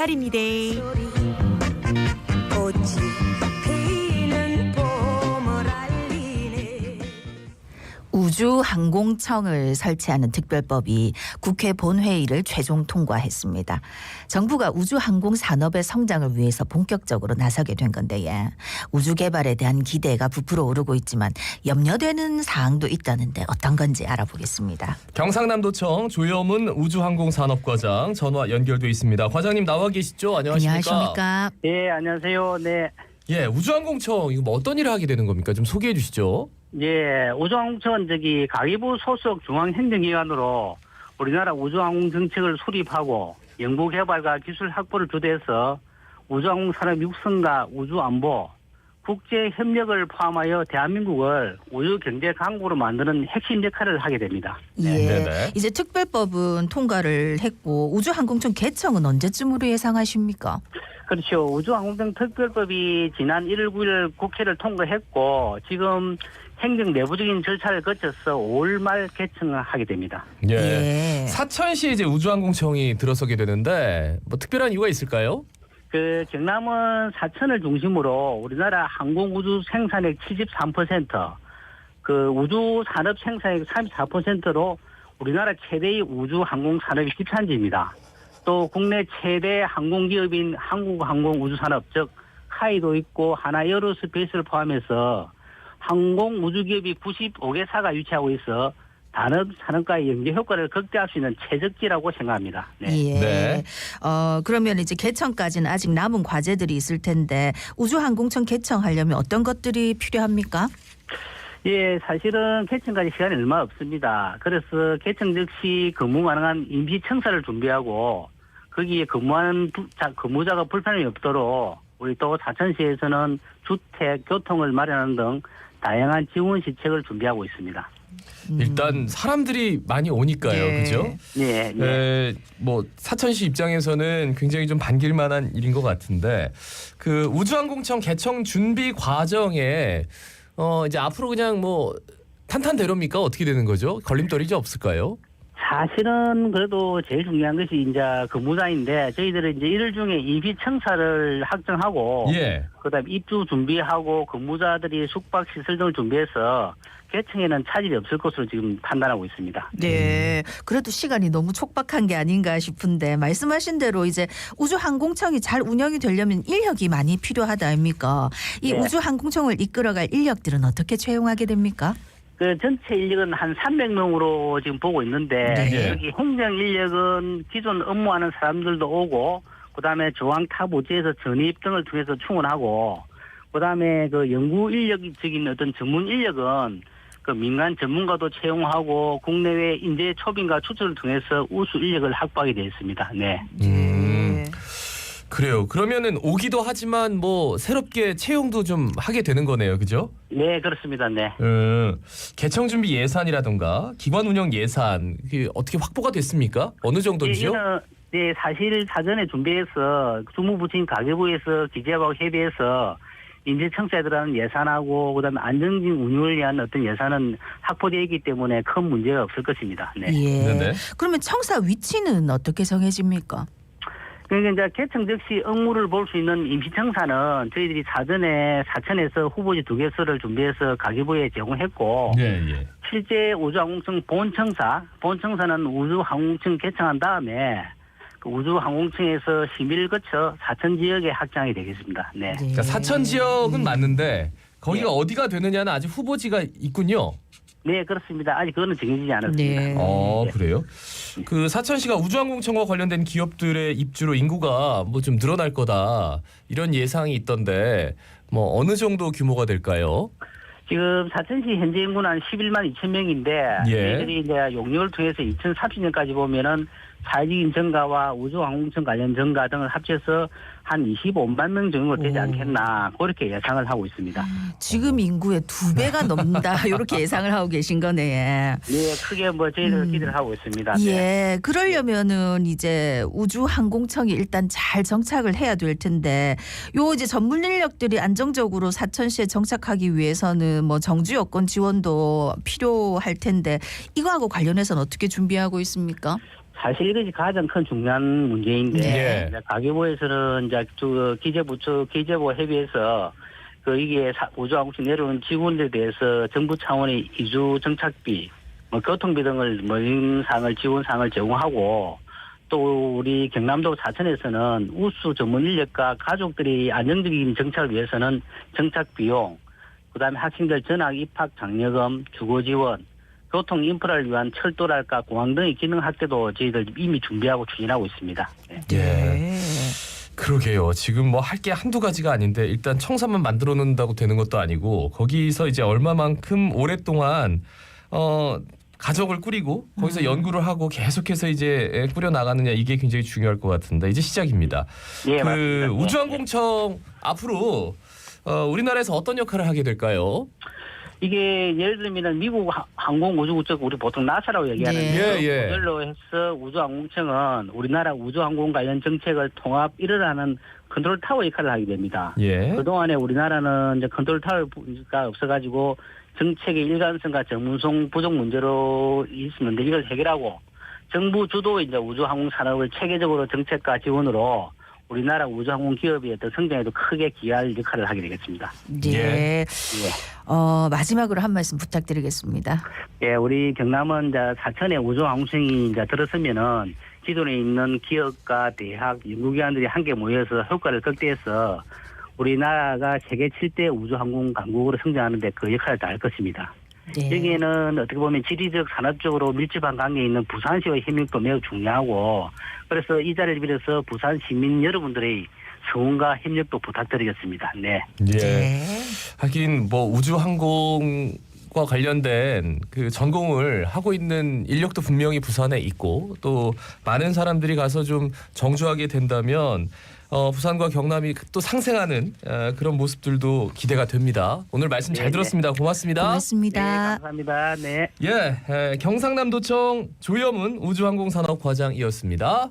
날입니다. 우주항공청을 설치하는 특별법이 국회 본회의를 최종 통과했습니다. 정부가 우주항공 산업의 성장을 위해서 본격적으로 나서게 된 건데요. 우주 개발에 대한 기대가 부풀어 오르고 있지만 염려되는 사항도 있다는데 어떤 건지 알아보겠습니다. 경상남도청 조여문 우주항공산업과장 전화 연결돼 있습니다. 과장님 나와 계시죠? 안녕하십니까? 안녕하십니까? 예, 안녕하세요. 네. 예, 우주항공청 이거 뭐 어떤 일을 하게 되는 겁니까? 좀 소개해 주시죠. 예, 우주항공청은 저기 가계부 소속 중앙행정기관으로 우리나라 우주항공 정책을 수립하고 연구개발과 기술 확보를 주도해서 우주항공 산업 육성과 우주안보, 국제 협력을 포함하여 대한민국을 우주 경제 강국으로 만드는 핵심 역할을 하게 됩니다. 예. 네네. 이제 특별법은 통과를 했고 우주항공청 개청은 언제쯤으로 예상하십니까? 그렇죠. 우주항공청 특별법이 지난 1월 9일 국회를 통과했고 지금 행정 내부적인 절차를 거쳐서 5월 말 개청을 하게 됩니다. 예. 예. 사천시에 이제 우주항공청이 들어서게 되는데 뭐 특별한 이유가 있을까요? 그 경남은 사천을 중심으로 우리나라 항공 우주 생산액 73%, 그 우주 산업 생산액 34%로 우리나라 최대의 우주 항공 산업이 집산지입니다. 또 국내 최대 항공 기업인 한국항공 우주산업 즉 카이도 있고 하나 에어로스페이스를 포함해서 항공 우주 기업이 95개사가 위치하고 있어 단업 산업과의 연계 효과를 극대화할 수 있는 최적지라고 생각합니다. 네. 예. 네. 어 그러면 이제 개청까지는 아직 남은 과제들이 있을 텐데 우주항공청 개청하려면 어떤 것들이 필요합니까? 예, 사실은 개청까지 시간이 얼마 없습니다. 그래서 개청 즉시 근무 가능한 임시 청사를 준비하고 거기에 근무하는 근무자가 불편함이 없도록 우리 또 사천시에서는 주택, 교통을 마련하는 등 다양한 지원 시책을 준비하고 있습니다. 일단 사람들이 많이 오니까요. 예. 그죠? 네, 네. 에, 뭐 사천시 입장에서는 굉장히 좀 반길만한 일인 것 같은데 그 우주항공청 개청 준비 과정에 어 이제 앞으로 그냥 뭐 탄탄대로입니까 어떻게 되는 거죠? 걸림돌이 좀 없을까요? 사실은 그래도 제일 중요한 것이 이제 근무자인데 저희들은 이제 일월 중에 임시 청사를 확정하고 예. 그다음 입주 준비하고 근무자들이 숙박 시설 등을 준비해서 개청에는 차질이 없을 것으로 지금 판단하고 있습니다. 네. 그래도 시간이 너무 촉박한 게 아닌가 싶은데 말씀하신 대로 이제 우주항공청이 잘 운영이 되려면 인력이 많이 필요하다 아닙니까? 이 네. 우주항공청을 이끌어갈 인력들은 어떻게 채용하게 됩니까? 그 전체 인력은 한 300명으로 지금 보고 있는데 네. 여기 행정 인력은 기존 업무하는 사람들도 오고 그다음에 조항 타 부지에서 전입 등을 통해서 충원하고 그다음에 그 연구 인력적인 어떤 전문 인력은 그 민간 전문가도 채용하고 국내외 인재 초빙과 추천을 통해서 우수 인력을 확보하게 되어 있습니다. 네. 음. 그래요. 그러면은 오기도 하지만 뭐 새롭게 채용도 좀 하게 되는 거네요. 그죠? 네, 그렇습니다. 네. 음, 개청 준비 예산이라던가 기관 운영 예산 그 어떻게 확보가 됐습니까? 어느 정도지요? 이거는 네, 사실 사전에 준비해서 주무부처인 가계부에서 기재하고 협의해서 들어가는 예산하고 그다음에 안정적인 운영을 위한 어떤 예산은 확보되어 있기 때문에 큰 문제가 없을 것입니다. 네. 예. 네네. 그러면 청사 위치는 어떻게 정해집니까? 그러니까 이제 개청 즉시 업무를 볼 수 있는 임시청사는 저희들이 사전에 사천에서 후보지 두 개서를 준비해서 가계부에 제공했고 예, 예. 실제 우주항공청 본청사, 본청사는 우주항공청 개청한 다음에 그 우주항공청에서 심의를 거쳐 사천 지역에 확장이 되겠습니다. 네. 그러니까 사천 지역은 맞는데 거기가 네. 어디가 되느냐는 아직 후보지가 있군요. 네, 그렇습니다. 아직 그거는 정해지지 않았습니다. 네. 어 네. 그래요? 그 사천시가 우주항공청과 관련된 기업들의 입주로 인구가 뭐 좀 늘어날 거다 이런 예상이 있던데 뭐 어느 정도 규모가 될까요? 지금 사천시 현재 인구는 한 11만 2천 명인데 예. 저희들이 이제 용역을 통해서 2030년까지 보면은 사회적인 증가와 우주항공청 관련 증가 등을 합쳐서 한 25만 명 정도 되지 오. 않겠나 그렇게 예상을 하고 있습니다. 지금 인구의 두 배가 넘는다 이렇게 예상을 하고 계신 거네. 네, 크게 뭐 저희들 음. 기대를 하고 있습니다. 네. 예, 그러려면은 이제 우주항공청이 일단 잘 정착을 해야 될 텐데 요 이제 전문 인력들이 안정적으로 사천시에 정착하기 위해서는 뭐 정주 여건 지원도 필요할 텐데 이거하고 관련해서는 어떻게 준비하고 있습니까? 사실 이것이 가장 큰 중요한 문제인데 네. 이제 가계부에서는 이제 그 기재부처 기재부 협의해서 그 이게 사- 우주항공식 내려오는 직원들에 대해서 정부 차원의 이주 정착비, 뭐 교통비 등을 뭐 이런 사항을 지원 사항을 제공하고 또 우리 경남도 사천에서는 우수 전문 인력과 가족들이 안정적인 정착을 위해서는 정착 비용, 그다음에 학생들 전학 입학 장려금, 주거 지원, 교통 인프라를 위한 철도랄까 공항 등의 기능 확대도 저희들 이미 준비하고 추진하고 있습니다. 네. 예. 그러게요. 지금 뭐 할 게 한두 가지가 아닌데 일단 청사만 만들어 놓는다고 되는 것도 아니고 거기서 이제 얼마만큼 오랫동안 어 가족을 꾸리고 거기서 연구를 하고 계속해서 이제 꾸려 나가느냐 이게 굉장히 중요할 것 같은데 이제 시작입니다. 예, 그 맞습니다. 네. 우주항공청 앞으로 어, 우리나라에서 어떤 역할을 하게 될까요? 이게 예를 들면 미국 하- 항공우주국 우리 보통 나사라고 얘기하는데 예, 예. 그걸로 해서 우주항공청은 우리나라 우주항공 관련 정책을 통합 일을 컨트롤 타워 역할을 하게 됩니다. 예. 그동안에 우리나라는 이제 컨트롤 타워가 없어가지고 정책의 일관성과 전문성 부족 문제로 있었는데 이걸 해결하고 정부 주도 이제 우주항공 산업을 체계적으로 정책과 지원으로 우리나라 우주항공 기업의 어떤 성장에도 크게 기여할 역할을 하게 되겠습니다. 예. 예. 어, 마지막으로 한 말씀 부탁드리겠습니다. 예, 우리 경남은 이제 사천에 우주항공청이 이제 들어서면은 기존에 있는 기업과 대학, 연구기관들이 함께 모여서 효과를 극대해서 우리나라가 세계 7대 우주항공 강국으로 성장하는데 그 역할을 다할 것입니다. 예. 여기에는 어떻게 보면 지리적, 산업적으로 밀집한 관계에 있는 부산시의 협력도 매우 중요하고 그래서 이 자리를 빌어서 부산 시민 여러분들의 성원과 협력도 부탁드리겠습니다. 네. 예. 네. 하긴 뭐 우주항공 과 관련된 그 전공을 하고 있는 인력도 분명히 부산에 있고 또 많은 사람들이 가서 좀 정주하게 된다면 어, 부산과 경남이 또 상생하는 어, 그런 모습들도 기대가 됩니다. 오늘 말씀 잘 네, 네. 들었습니다. 고맙습니다. 네, 고맙습니다. 감사합니다. 네. 예, 에, 경상남도청 조여문 우주항공산업과장이었습니다.